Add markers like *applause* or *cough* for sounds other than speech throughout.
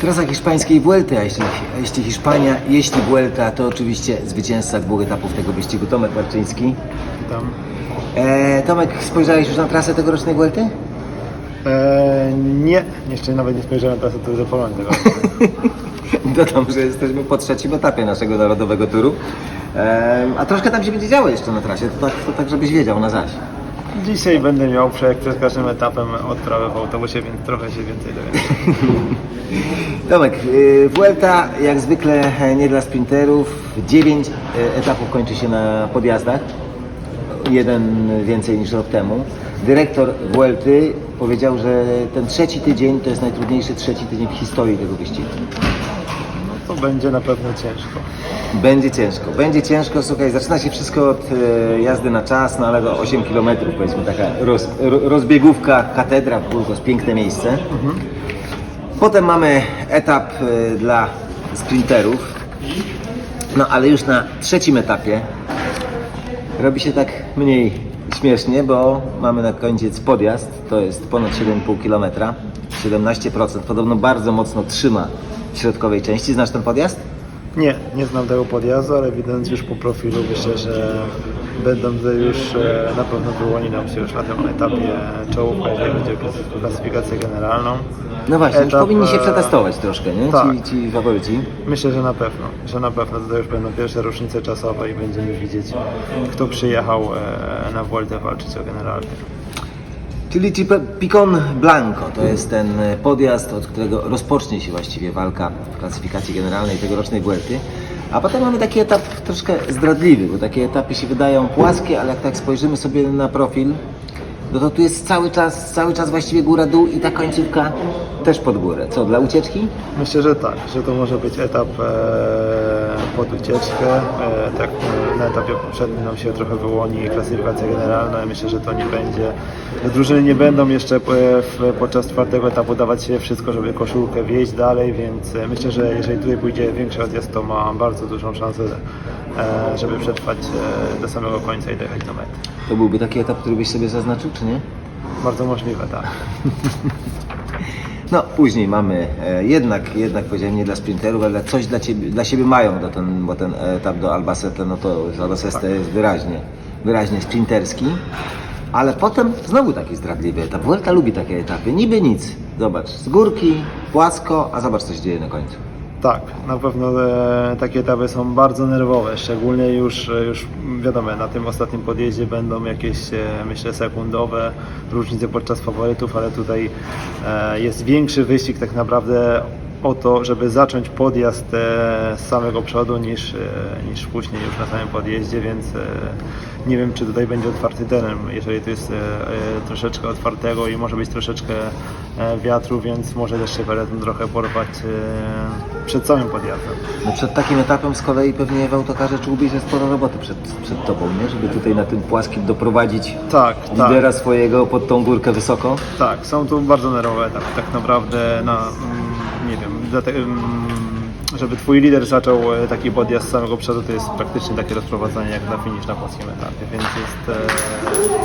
Trasa hiszpańskiej Vuelty, a jeśli, a jeśli Hiszpania, jeśli Vuelta, to oczywiście zwycięzca dwóch etapów tego wyścigu, Tomek Marczyński. Tam. E, Tomek, spojrzałeś już na trasę tegorocznej Vuelty? Eee, nie, jeszcze nawet nie spojrzałem teraz do Polonia tego. Dodam, że jesteśmy po trzecim etapie naszego narodowego turu. E, a troszkę tam się będzie działo jeszcze na trasie, to tak, to tak żebyś wiedział na zaś. Dzisiaj będę miał przed, przed każdym etapem odprawę w autobusie, więc trochę się więcej dowiem. *laughs* Tomek, y, Vuelta jak zwykle e, nie dla sprinterów. Dziewięć e, etapów kończy się na podjazdach. Jeden więcej niż rok temu. Dyrektor Vuelty powiedział, że ten trzeci tydzień to jest najtrudniejszy trzeci tydzień w historii tego wyścigu. To będzie na pewno ciężko. Będzie ciężko, będzie ciężko, słuchaj, zaczyna się wszystko od e, jazdy na czas, no ale do 8 km powiedzmy taka roz, ro, rozbiegówka, katedra, Burgos, piękne miejsce. Potem mamy etap e, dla sprinterów, no ale już na trzecim etapie robi się tak mniej śmiesznie, bo mamy na koniec podjazd, to jest ponad 7,5 km, 17%, podobno bardzo mocno trzyma w środkowej części. Znasz ten podjazd? Nie, nie znam tego podjazdu, ale widząc już po profilu myślę, że będą to już e, na pewno wyłoni nam się już na tym etapie czołówka, jeżeli chodzi o klasyfikację generalną. No właśnie, już Etap, powinni się e, przetestować troszkę, nie? tak. Ci, ci faworyci. Myślę, że na pewno, że na pewno to już będą pierwsze różnice czasowe i będziemy widzieć, kto przyjechał e, na Vueltę walczyć o generalnie. Czyli Picon Blanco to jest ten e, podjazd, od którego rozpocznie się właściwie walka w klasyfikacji generalnej tegorocznej Vuelty. A potem mamy taki etap troszkę zdradliwy, bo takie etapy się wydają płaskie, ale jak tak spojrzymy sobie na profil, no to tu jest cały czas, cały czas właściwie góra-dół i ta końcówka też pod górę. Co, dla ucieczki? Myślę, że tak, że to może być etap e, pod ucieczkę. E, tak e, na etapie poprzednim nam się trochę wyłoni klasyfikacja generalna. Myślę, że to nie będzie. Drużyny nie będą jeszcze e, podczas czwartego etapu dawać się wszystko, żeby koszulkę wieść dalej, więc myślę, że jeżeli tutaj pójdzie większy odjazd, to ma bardzo dużą szansę, żeby przetrwać do samego końca i dojechać do mety. To byłby taki etap, który byś sobie zaznaczył, czy nie? Bardzo możliwe, tak. *laughs* No, później mamy e, jednak, jednak powiedziałem nie dla sprinterów, ale coś dla, ciebie, dla siebie mają, bo ten, bo ten etap do Albacete, no to Albacete jest wyraźnie, wyraźnie sprinterski. Ale potem znowu taki zdradliwy etap. Vuelta lubi takie etapy. Niby nic. Zobacz, z górki, płasko, a zobacz co się dzieje na końcu. Tak, na pewno e, takie etapy są bardzo nerwowe, szczególnie już, e, już wiadomo, na tym ostatnim podjeździe będą jakieś, e, myślę, sekundowe różnice podczas faworytów, ale tutaj jest większy wyścig tak naprawdę o to, żeby zacząć podjazd e, z samego przodu niż, e, niż później już na samym podjeździe, więc e, nie wiem, czy tutaj będzie otwarty teren, jeżeli to jest troszeczkę otwartego i może być troszeczkę wiatru, więc może też się peloton trochę porwać przed samym podjazdem. No przed takim etapem z kolei pewnie w autokarze czułbyś, że sporo roboty przed, przed tobą, nie? Żeby tutaj na tym płaskim doprowadzić Tak, tak, lidera swojego pod tą górkę wysoko. tak. Są tu bardzo nerwowe etapy. Tak naprawdę na, mm, nie wiem, żeby twój lider zaczął e, taki podjazd z samego przodu, to jest praktycznie takie rozprowadzanie jak na finish na polskim etapie, więc jest,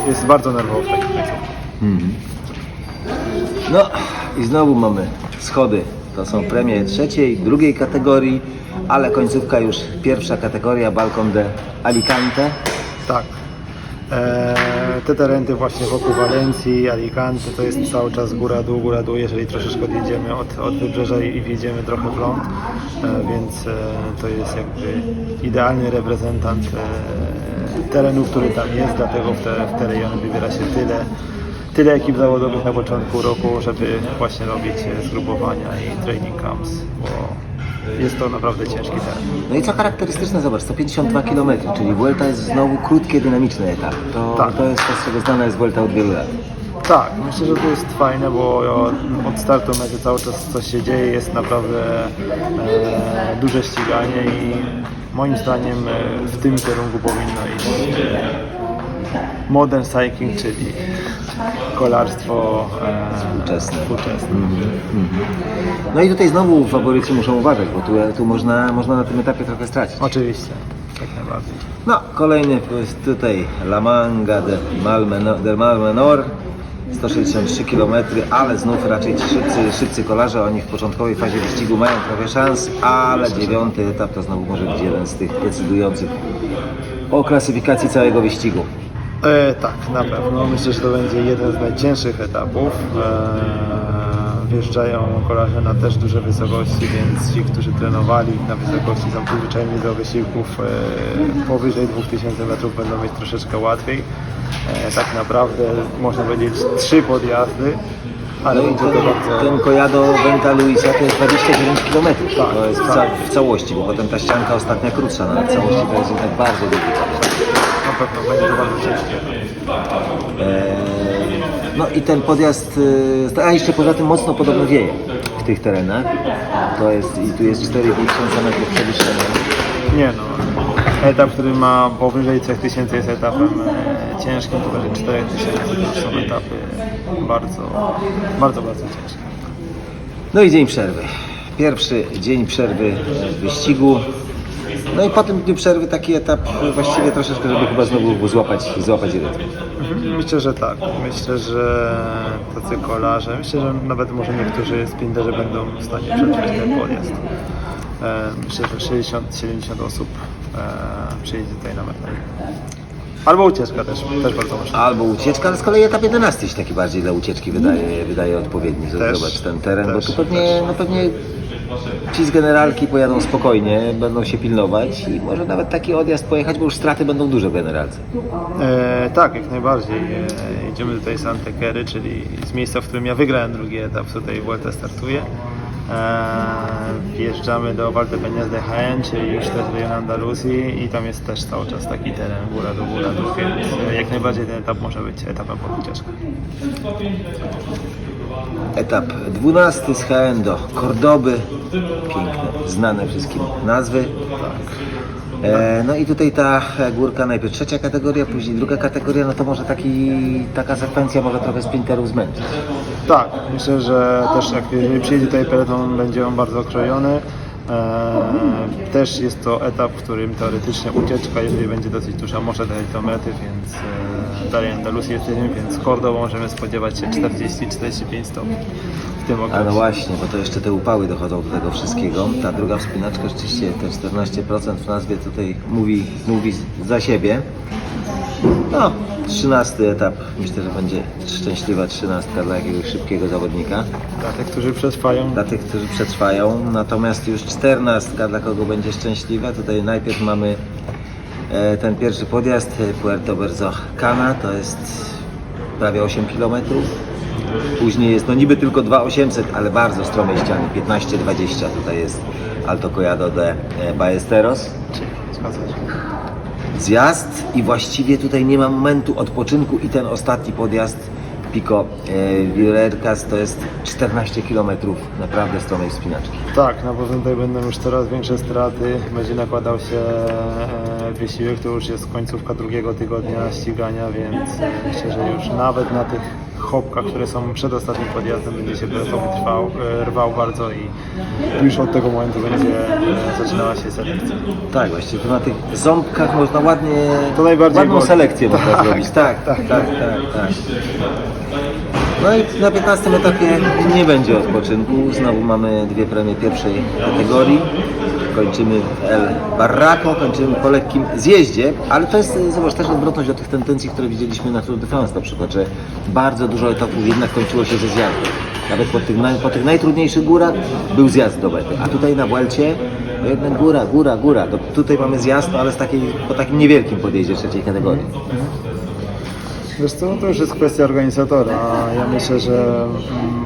e, jest bardzo nerwowo w takim końcówce. No i znowu mamy schody. To są premie trzeciej, drugiej kategorii, ale końcówka już pierwsza kategoria, Balkon de Alicante. Tak. Eee, te tereny właśnie wokół Walencji, Alicante to jest cały czas góra dół, góra dół, jeżeli troszeczkę odjedziemy od, od wybrzeża i wjedziemy trochę w ląd, e, więc e, to jest jakby idealny reprezentant e, terenu, który tam jest, dlatego w te, w te rejony wybiera się tyle, tyle ekip zawodowych na początku roku, żeby właśnie robić e, zgrupowania i training camps, bo jest to naprawdę ciężki teren. No i co charakterystyczne, zobacz, 152 km, czyli Vuelta jest znowu krótki, dynamiczny etap. To, Tak. to jest to, z czego znana jest Vuelta od wielu lat. Tak, myślę, że to jest fajne, bo od startu mety cały czas coś się dzieje, jest naprawdę e, duże ściganie i moim zdaniem e, w tym kierunku powinno iść modern cycling, czyli kolarstwo e, Współczesne. współczesne. No i tutaj znowu faworyci muszą uważać, bo tu, tu można, można na tym etapie trochę stracić. Oczywiście, jak najbardziej. No, kolejny jest tutaj La Manga de Malmenor, Malmenor 163 km, ale znów raczej szybcy, szybcy kolarze, oni w początkowej fazie wyścigu mają trochę szans, ale dziewiąty etap to znowu może być jeden z tych decydujących o klasyfikacji całego wyścigu. E, tak, na pewno. Myślę, że to będzie jeden z najcięższych etapów. E, wjeżdżają kolarze na też duże wysokości, więc ci, którzy trenowali na wysokości, są przyzwyczajeni do wysiłków e, powyżej 2000 metrów, będą mieć troszeczkę łatwiej. E, tak naprawdę można powiedzieć trzy podjazdy, ale No ten, bardzo... ten Collado Venta Luisa to jest 29 km, Tak, to jest w, tak. ca w całości, bo potem ta ścianka ostatnia krótsza, no ale w całości to jest jednak bardzo długi podjazd. Na pewno będzie bardzo ciężkie. Eee, No i ten podjazd, e, a jeszcze poza tym mocno podobno wieje w tych terenach. To jest, i tu jest 4500 metrów przewyższenia. Nie no. Etap, który ma powyżej 3000 jest etapem e, ciężkim, powyżej 4000 to są etapy bardzo, bardzo, bardzo ciężkie. No i dzień przerwy. Pierwszy dzień przerwy w wyścigu. No i po tym dniu przerwy taki etap właściwie troszeczkę, żeby chyba znowu złapać, złapać rytm. Mhm, Myślę, że tak. Myślę, że tacy kolarze, myślę, że nawet może niektórzy sprinterzy będą w stanie przetrwać ten podjazd. E, Myślę, że 60-70 osób e, przyjedzie tutaj na metę. Albo ucieczka też, też bardzo możliwe. Albo ucieczka, ale z kolei etap 11 się taki bardziej dla ucieczki wydaje, wydaje odpowiedni. Też, Zobacz ten teren, też, bo tu pewnie, też. no pewnie ci z generalki pojadą spokojnie, będą się pilnować i może nawet taki odjazd pojechać, bo już straty będą duże w generalce. E, tak, jak najbardziej. E, idziemy tutaj z Antekery, czyli z miejsca, w którym ja wygrałem drugi etap, tutaj Vuelta startuje. E, wjeżdżamy do Valdepeñas de Jaén, czyli już też rejon Andaluzji i tam jest też cały czas taki teren góra do góra, więc e, jak najbardziej ten etap może być etapem pod ucieczkę. Etap 12 z HN do Kordoby. Piękne, znane wszystkim nazwy. E, no i tutaj ta górka, najpierw trzecia kategoria, później druga kategoria, no to może taki, taka sekwencja może trochę sprinterów zmęczyć. Tak, myślę, że też jak jeżeli przyjedzie tutaj peleton, będzie on bardzo okrojony. Eee, też jest to etap, w którym teoretycznie ucieczka, jeżeli będzie dosyć duża, może dojść do mety, więc e, dalej Andaluzji jesteśmy, więc Cordoba możemy spodziewać się 40-45 stopni w tym A no okresie. właśnie, bo to jeszcze te upały dochodzą do tego wszystkiego. Ta druga wspinaczka rzeczywiście te 14% w nazwie tutaj mówi, mówi za siebie. No, 13 etap, myślę, że będzie szczęśliwa trzynastka dla jakiegoś szybkiego zawodnika. Dla tych, którzy przetrwają, Dla tych, którzy przetrwają. Natomiast już czternastka dla kogo będzie szczęśliwa. Tutaj najpierw mamy e, ten pierwszy podjazd Puerto Berzo Cana, to jest prawie 8 km. Później jest no niby tylko 2800, ale bardzo stromej ściany, 15-20. Tutaj jest Alto Collado de e, Ballesteros. zgadza. Zjazd i właściwie tutaj nie ma momentu odpoczynku i ten ostatni podjazd Pico e, Virercas to jest 14 km naprawdę stromej wspinaczki. Tak, na pewno tutaj będą już coraz większe straty, będzie nakładał się e, wysiłek, to już jest końcówka drugiego tygodnia ścigania, więc e, myślę, że już nawet na tych chopkach, które są przed ostatnim podjazdem, będzie się peloton trwał, e, rwał bardzo i już od tego momentu będzie e, zaczynała się selekcja. Tak, właściwie to na tych ząbkach można ładnie, To najbardziej ładną selekcję można Tak, zrobić. Tak, tak, tak, tak, tak. No i na 15 etapie nie będzie odpoczynku. Znowu mamy dwie premie pierwszej kategorii. Kończymy w El Barraco, kończymy po lekkim zjeździe, ale to jest, zobacz, też odwrotność do tych tendencji, które widzieliśmy na Tour de France na przykład, że bardzo dużo etapów jednak kończyło się ze zjazdem. Nawet po tych, po tych najtrudniejszych górach był zjazd do mety, a tutaj na Vuelcie no góra, góra, góra. To tutaj mamy zjazd, ale z takiej, po takim niewielkim podjeździe trzeciej kategorii. Wiesz co, to już jest kwestia organizatora. Ja myślę, że mm,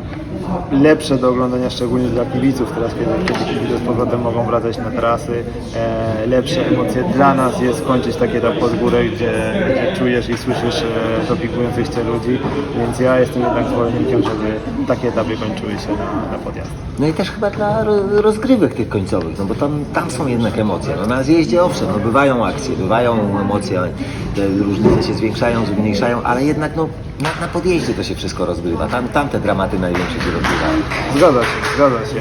lepsze do oglądania, szczególnie dla kibiców, teraz kiedy, kiedy kibice z powrotem mogą wracać na trasy, e, lepsze emocje dla nas jest kończyć taki etap pod górę, gdzie, gdzie czujesz i słyszysz e, dopikujących Cię ludzi, więc ja jestem jednak zwolennikiem, żeby takie etapy kończyły się na, na podjazd. No i też chyba dla ro- rozgrywek tych końcowych, no bo tam, tam są jednak emocje. No na zjeździe owszem, no bywają akcje, bywają emocje, te różnice się zwiększają, zmniejszają, ale jednak no na, na podjeździe to się wszystko rozgrywa. Tam, tam te dramaty największe się rozgrywają. Zgadza się, zgadza się.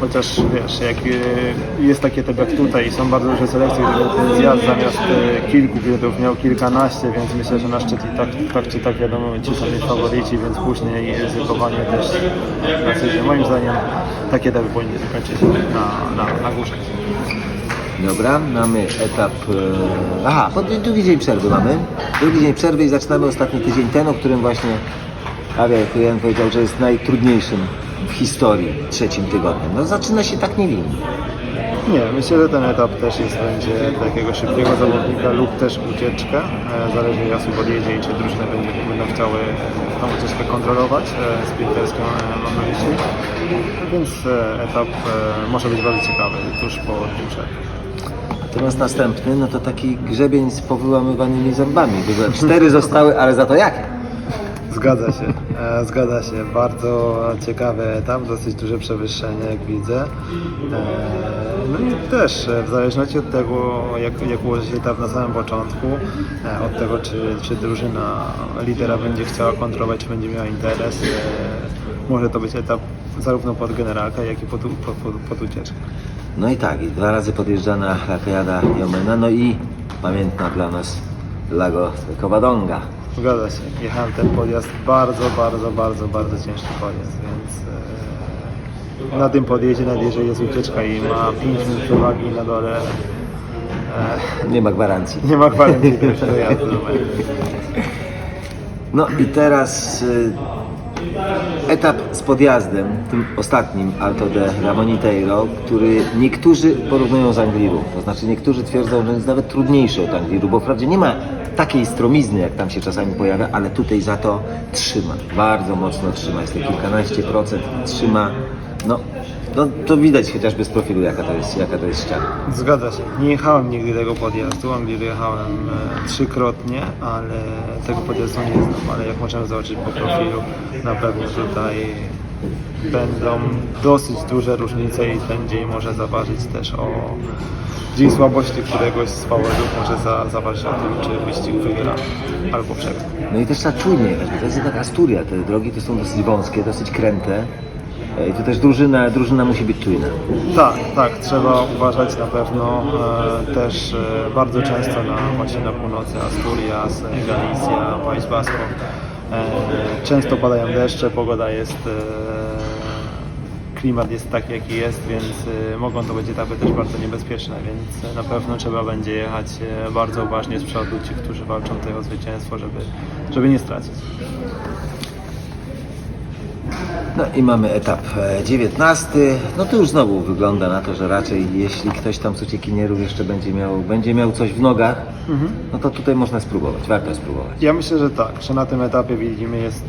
Chociaż wiesz, jak e, jest takie etap jak tutaj są bardzo duże selekcje, gdyby ten zjazd zamiast e, kilku pilotów miał kilkanaście, więc myślę, że na szczyt i tak, tak czy tak wiadomo, ci są mieć faworyci, więc później ryzykowanie też raczej, moim zdaniem takie etapy powinny zakończyć na, na, na górze. Dobra, mamy etap. e, Aha, drugi dzień przerwy mamy. Drugi dzień przerwy i zaczynamy ostatni tydzień, ten, o którym właśnie Javier Kujen powiedział, że jest najtrudniejszym w historii trzecim tygodniem. No zaczyna się tak niewinnie. Nie, myślę, że ten etap też jest będzie takiego szybkiego zawodnika lub też ucieczkę. E, Zależy jak osób i czy drużyny będzie, będą chciały e, tą ucieczkę kontrolować. e, Sprinterską e, mam na myśli. Więc etap może być bardzo ciekawy tuż po tym przerwie. Natomiast następny, no to taki grzebień z powyłamywanymi zębami. Cztery zostały, ale za to jakie? Zgadza się, e, zgadza się. Bardzo ciekawy etap, dosyć duże przewyższenie, jak widzę. E, no i też e, w zależności od tego, jak, jak ułoży się etap na samym początku, od tego, czy, czy drużyna lidera będzie chciała kontrolować, czy będzie miała interes, może to być etap zarówno pod generalkę, jak i pod, pod, pod, pod ucieczkę. No i tak, i dwa razy podjeżdżana Lakajada Jomena, no i pamiętna dla nas Lago Covadonga. Zgadza się. Jechałem ten podjazd bardzo, bardzo, bardzo, bardzo ciężki podjazd, więc e, na tym podjeździe, nawet jeżeli jest ucieczka i ma 5 minut przewagi na dole, e, Nie ma gwarancji. *laughs* nie ma gwarancji do mety. No i teraz y, etap z podjazdem, tym ostatnim Alto de Ramoniteiro, który niektórzy porównują z Angliru. To znaczy niektórzy twierdzą, że jest nawet trudniejszy od Angliru, bo wprawdzie nie ma takiej stromizny, jak tam się czasami pojawia, ale tutaj za to trzyma. Bardzo mocno trzyma. Jest to kilkanaście procent trzyma. No, no to widać chociażby z profilu, jaka to jest, jaka to jest ściana. Zgadza się. Nie jechałem nigdy tego podjazdu. Anglię jechałem e, trzykrotnie, ale tego podjazdu nie znam. Ale jak możemy zobaczyć po profilu, na pewno tutaj będą dosyć duże różnice i ten dzień może zaważyć też o dzień słabości któregoś z faworytów może za, zaważyć o tym, czy wyścig wygra albo przegra. No i też trzeba czujnie to jest jednak Asturia. Te drogi to są dosyć wąskie, dosyć kręte. I tu też drużyna, drużyna musi być czujna. Tak, tak, trzeba uważać na pewno e, też e, bardzo często na właśnie na północy Asturias, e, Galicja, País Basco. E, często padają deszcze, pogoda jest e, klimat jest taki jaki jest, więc e, mogą to być etapy też bardzo niebezpieczne, więc e, na pewno trzeba będzie jechać e, bardzo uważnie z przodu ci, którzy walczą tutaj o zwycięstwo, żeby, żeby nie stracić. No i mamy etap e, 19. No to już znowu wygląda na to, że raczej jeśli ktoś tam z uciekinierów jeszcze będzie miał, będzie miał coś w nogach, no to tutaj można spróbować, warto spróbować. Ja myślę, że tak, że na tym etapie widzimy jest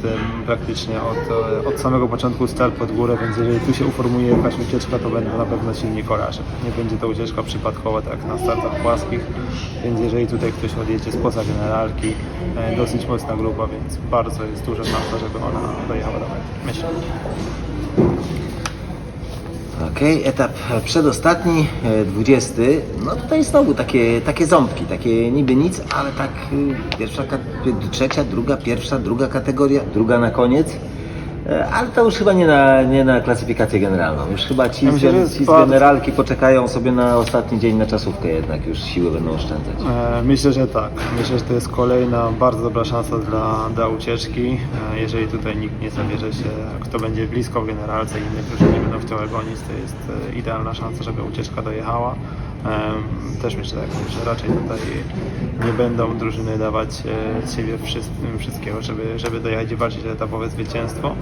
praktycznie od, e, od samego początku start pod górę, więc jeżeli tu się uformuje jakaś ucieczka, to będą na pewno silni kolarze. Nie będzie to ucieczka przypadkowa, tak jak na startach płaskich, więc jeżeli tutaj ktoś odjedzie spoza generalki, e, dosyć mocna grupa, więc bardzo jest duża szansa, żeby ona dojechała do mety. Myślę. Okej, etap przedostatni, e, 20. No tutaj znowu takie, takie ząbki, takie niby nic, ale tak y, pierwsza, trzecia, druga, pierwsza, druga kategoria, druga na koniec. E, Ale to już chyba nie na, nie na klasyfikację generalną. Już chyba ci, Ja myślę, że z, ci z generalki poczekają sobie na ostatni dzień na czasówkę jednak, już siły będą oszczędzać. E, Myślę, że tak. Myślę, że to jest kolejna bardzo dobra szansa dla, dla ucieczki. E, Jeżeli tutaj nikt nie zabierze się, kto będzie blisko w generalce i inne drużyny nie będą chciały gonić, to jest e, idealna szansa, żeby ucieczka dojechała. E, Też myślę, tak, że raczej tutaj nie będą drużyny dawać e, siebie wszystkiego, żeby, żeby dojechać o etapowe zwycięstwo.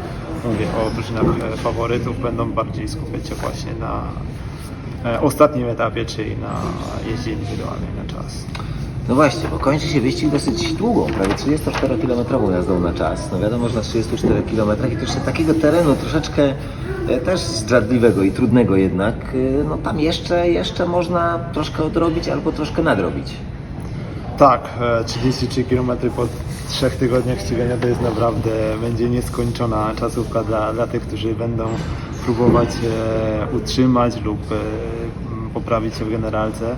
Mówię o drużynach e, faworytów, będą bardziej skupiać się właśnie na ostatnim etapie, czyli na jeździe indywidualnej na czas. No właśnie, bo kończy się wyścig dosyć długą, prawie 34-kilometrową jazdą na czas. No wiadomo, że na 34 km i to jeszcze takiego terenu troszeczkę też zdradliwego i trudnego jednak, e, no tam jeszcze, jeszcze można troszkę odrobić albo troszkę nadrobić. Tak, e, 33 km po trzech tygodniach ścigania to jest naprawdę, będzie nieskończona czasówka dla, dla tych, którzy będą próbować e, utrzymać lub e, poprawić się w generalce,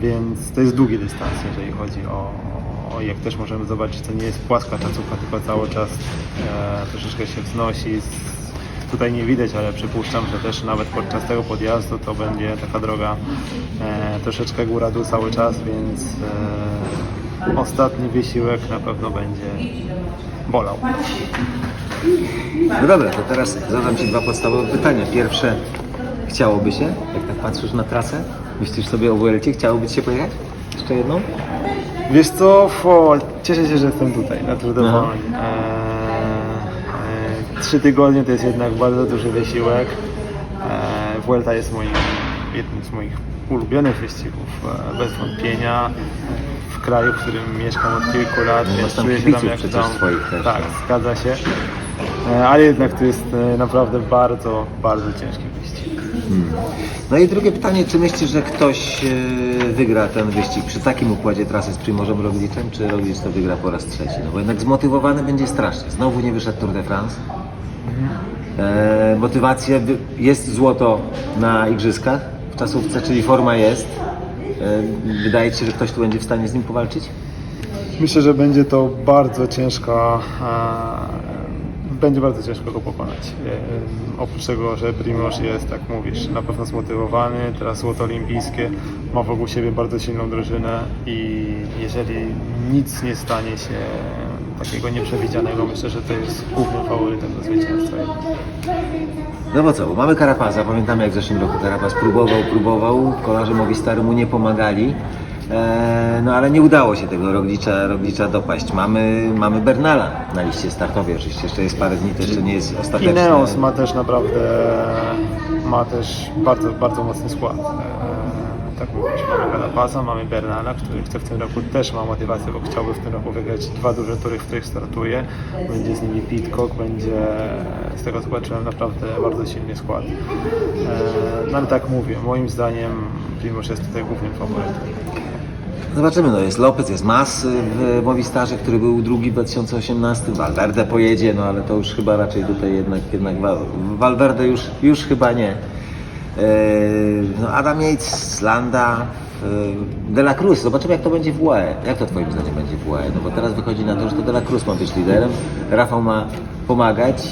więc to jest długi dystans, jeżeli chodzi o, jak też możemy zobaczyć, to nie jest płaska tacucha, tylko cały czas e, troszeczkę się wznosi. Z, tutaj nie widać, ale przypuszczam, że też nawet podczas tego podjazdu to będzie taka droga e, troszeczkę góra-dół cały czas, więc e, ostatni wysiłek na pewno będzie bolał. No dobra, to teraz zadam Ci dwa podstawowe pytania. Pierwsze, chciałoby się, jak tak patrzysz na trasę, myślisz sobie o WLC, chciałoby Ci się pojechać? Jeszcze jedną? Wiesz co, o, cieszę się, że jestem tutaj na Tour Trzy tygodnie to jest jednak bardzo duży wysiłek. Eee, Vuelta jest moim, jednym z moich ulubionych wyścigów, e, bez wątpienia. W kraju, w którym mieszkam od kilku lat, No, więc czuję się tam jak tam. swoich też, tak, no. zgadza się. E, Ale jednak to jest e, naprawdę bardzo, bardzo ciężki wyścig. No i drugie pytanie, czy myślisz, że ktoś e, wygra ten wyścig przy takim układzie trasy z Primożem Roglicem, czy Roglic to wygra po raz trzeci? No bo jednak zmotywowany będzie strasznie. Znowu nie wyszedł Tour de France. E, motywacja, wy- jest złoto na igrzyskach w czasówce, czyli forma jest. E, wydaje Ci się, że ktoś tu będzie w stanie z nim powalczyć? Myślę, że będzie to bardzo ciężko. e, Będzie bardzo ciężko go pokonać. E, Oprócz tego, że Primoz jest, tak mówisz, na pewno zmotywowany, teraz złoto olimpijskie, ma wokół siebie bardzo silną drużynę i jeżeli nic nie stanie się takiego nieprzewidzianego, myślę, że to jest głównym faworytem do zwycięstwa. No bo co, bo mamy Karapaza, pamiętamy jak w zeszłym roku Karapaz próbował, próbował, kolarze Movistaru mu nie pomagali, e, no ale nie udało się tego Roglicza, Roglicza dopaść. Mamy, mamy Bernala na liście startowej, oczywiście jeszcze jest parę dni, to jeszcze nie jest ostateczne. Ineos ma też naprawdę ma też bardzo, bardzo mocny skład. Tak mówisz, mamy Galapaza, mamy Bernala, który chce w tym roku też ma motywację, bo chciałby w tym roku wygrać dwa duże tury, w których startuje. Będzie z nimi Pitcock, będzie z tego co zobaczyłem naprawdę bardzo silny skład. E, No ale tak mówię, moim zdaniem Primoz jest tutaj głównym faworytem. Zobaczymy, no jest Lopez, jest Mas w Movistarze, który był drugi w 2018, Valverde pojedzie, no ale to już chyba raczej tutaj jednak, jednak Val- Valverde już, już chyba nie. Eee, No Adam Yates, Landa, eee, De La Cruz, zobaczymy jak to będzie w UAE. Jak to Twoim zdaniem będzie w UAE? No bo teraz wychodzi na to, że to De La Cruz ma być liderem, Rafał ma pomagać.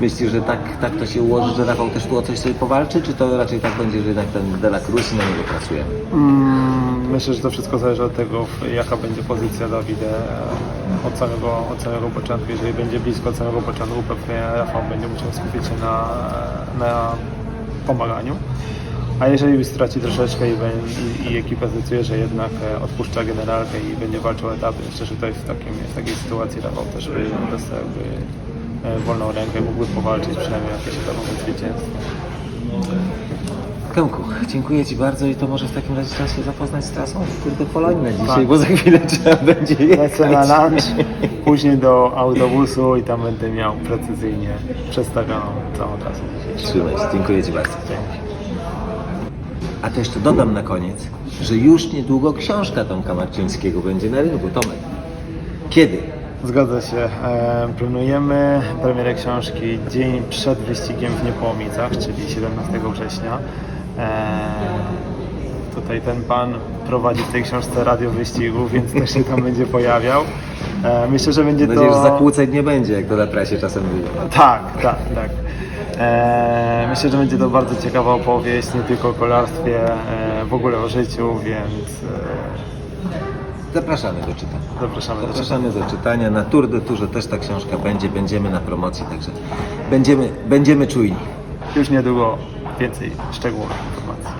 Myślisz, że tak, tak to się ułoży, że Rafał też tu o coś sobie powalczy, czy to raczej tak będzie, że jednak ten De Cruz na niego pracujemy? Mm, Myślę, że to wszystko zależy od tego, jaka będzie pozycja Dawida e, od samego, od samego początku. Jeżeli będzie blisko od samego początku, pewnie Rafał będzie musiał skupić się na, na pomaganiu. A jeżeli straci troszeczkę i, i, i ekipa zdecyduje, że jednak e, odpuszcza generalkę i będzie walczył etapy, myślę, że tutaj w, takim, w takiej sytuacji Rafał też by dostał e, wolną rękę, mógłby powalczyć przynajmniej jakieś etapowe zwycięstwo. Kemku, dziękuję Ci bardzo i to może w takim razie czas się zapoznać z trasą Poloń na dzisiaj, Tak. bo za chwilę *laughs* trzeba będzie jechać. Lecę na lunch, później do autobusu i tam będę miał precyzyjnie przedstawioną całą trasę dzisiejszą. Trzymaj się, dziękuję Ci bardzo. Dzięki. A to jeszcze dodam na koniec, że już niedługo książka Tomka Marcińskiego będzie na rynku. Tomek, kiedy? Zgadza się. E, planujemy premierę książki dzień przed wyścigiem w Niepołomicach, czyli 17 września. E, tutaj ten pan prowadzi w tej książce radio wyścigów, więc też się tam będzie pojawiał. E, myślę, że będzie nadzieję, to... że zakłóceń nie będzie, jak to na prasie czasem bywa. Tak, tak, tak. E, myślę, że będzie to bardzo ciekawa opowieść, nie tylko o kolarstwie, e, w ogóle o życiu, więc Zapraszamy do czytania. zapraszamy do Zapraszamy do czytania. Na Tour de Tourze też ta książka będzie, będziemy na promocji, także będziemy, będziemy czujni. Już niedługo więcej szczegółowych informacji.